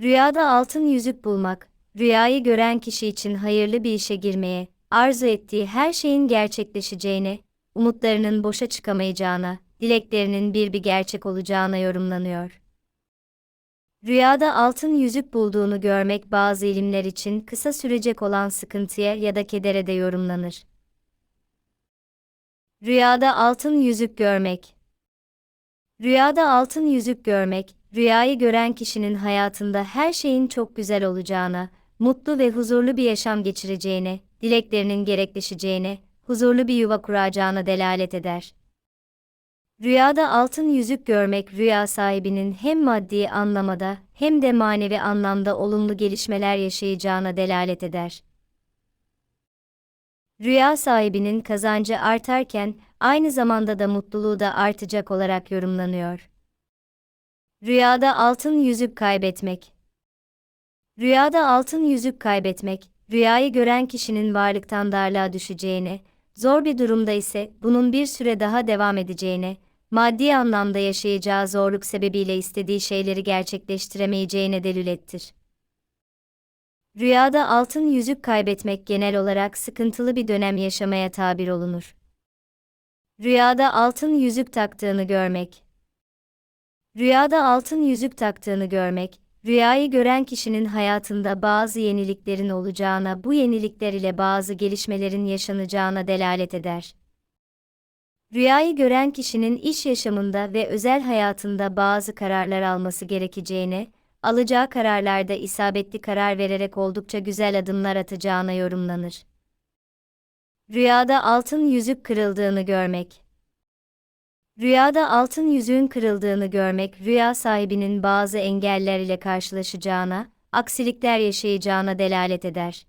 Rüyada altın yüzük bulmak, rüyayı gören kişi için hayırlı bir işe girmeye, arzu ettiği her şeyin gerçekleşeceğine, umutlarının boşa çıkamayacağına, dileklerinin bir bir gerçek olacağına yorumlanıyor. Rüyada altın yüzük bulduğunu görmek bazı ilimler için kısa sürecek olan sıkıntıya ya da kedere de yorumlanır. Rüyada altın yüzük görmek Rüyada altın yüzük görmek, rüyayı gören kişinin hayatında her şeyin çok güzel olacağına, mutlu ve huzurlu bir yaşam geçireceğine, dileklerinin gerekleşeceğine, huzurlu bir yuva kuracağına delalet eder. Rüyada altın yüzük görmek rüya sahibinin hem maddi anlamada hem de manevi anlamda olumlu gelişmeler yaşayacağına delalet eder. Rüya sahibinin kazancı artarken aynı zamanda da mutluluğu da artacak olarak yorumlanıyor. Rüyada altın yüzük kaybetmek. Rüyada altın yüzük kaybetmek, rüyayı gören kişinin varlıktan darlığa düşeceğine, zor bir durumda ise bunun bir süre daha devam edeceğine, maddi anlamda yaşayacağı zorluk sebebiyle istediği şeyleri gerçekleştiremeyeceğine delülettir. Rüyada altın yüzük kaybetmek genel olarak sıkıntılı bir dönem yaşamaya tabir olunur. Rüyada altın yüzük taktığını görmek. Rüyada altın yüzük taktığını görmek, rüyayı gören kişinin hayatında bazı yeniliklerin olacağına, bu yenilikler ile bazı gelişmelerin yaşanacağına delalet eder. Rüyayı gören kişinin iş yaşamında ve özel hayatında bazı kararlar alması gerekeceğine, alacağı kararlarda isabetli karar vererek oldukça güzel adımlar atacağına yorumlanır. Rüyada altın yüzük kırıldığını görmek. Rüyada altın yüzüğün kırıldığını görmek, rüya sahibinin bazı engeller ile karşılaşacağına, aksilikler yaşayacağına delalet eder.